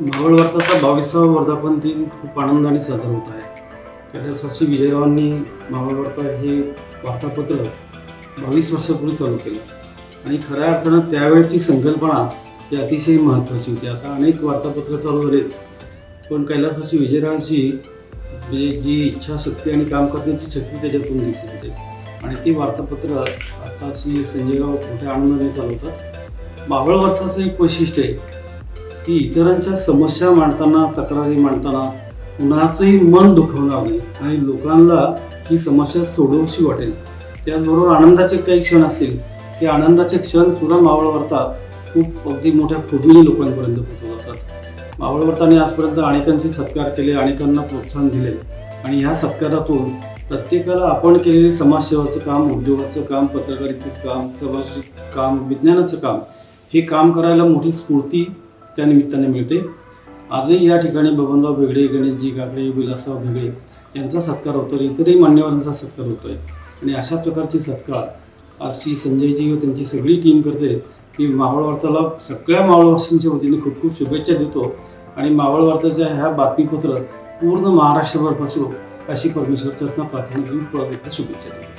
मावळ वार्ताचा बावीसावा वर्धापन दिन खूप आनंदाने साजरा होत आहे. कैलासवासी विजयरावांनी मावळ वार्ता हे वार्तापत्र बावीस वर्षापूर्वी चालू केलं. आणि खऱ्या अर्थानं त्यावेळची संकल्पना ही अतिशय महत्त्वाची होती. आता अनेक वार्तापत्र चालू झालेत. पण कैलासवासी विजयरावांची म्हणजे जी इच्छाशक्ती आणि काम करण्याची शक्ती त्याच्यातून दिसत होते. आणि ती वार्तापत्र आता श्री संजयराव मोठ्या आनंदाने चालवतात. मावळ वार्ताचं एक वैशिष्ट्य आहे. की इतरांच्या समस्या मांडताना तक्रारी मांडताना कुणाचंही मन दुखवणार नाही आणि लोकांना ही समस्या सोडवशी वाटेल. त्याचबरोबर आनंदाचे काही क्षण असतील ते आनंदाचे क्षण सुद्धा मावळवर्ता खूप अगदी मोठ्या खुबीने लोकांपर्यंत पोहोचत असतात. मावळवर्ताने आजपर्यंत अनेकांचे सत्कार केले अनेकांना प्रोत्साहन दिले आणि ह्या सत्कारातून प्रत्येकाला आपण केलेले समाजसेवाचं काम उद्योगाचं काम पत्रकारितेचं काम समाज काम विज्ञानाचं काम हे काम करायला मोठी स्फूर्ती त्या निमित्ताने मिळते. आजही या ठिकाणी बबनराव भेगडे गणेशजी काकडे विलासराव भेगडे यांचा सत्कार होतो इतरही मान्यवरांचा सत्कार होतोय. आणि अशा प्रकारचे सत्कार आजची संजयजी व त्यांची सगळी टीम करते मी मावळ वार्ताला सगळ्या मावळवासींच्या वतीने खूप खूप शुभेच्छा देतो. आणि मावळ वार्ताच्या ह्या बातमीपत्र पूर्ण महाराष्ट्रभर पसरो अशी परमेश्वर प्रार्थना करून शुभेच्छा देतो.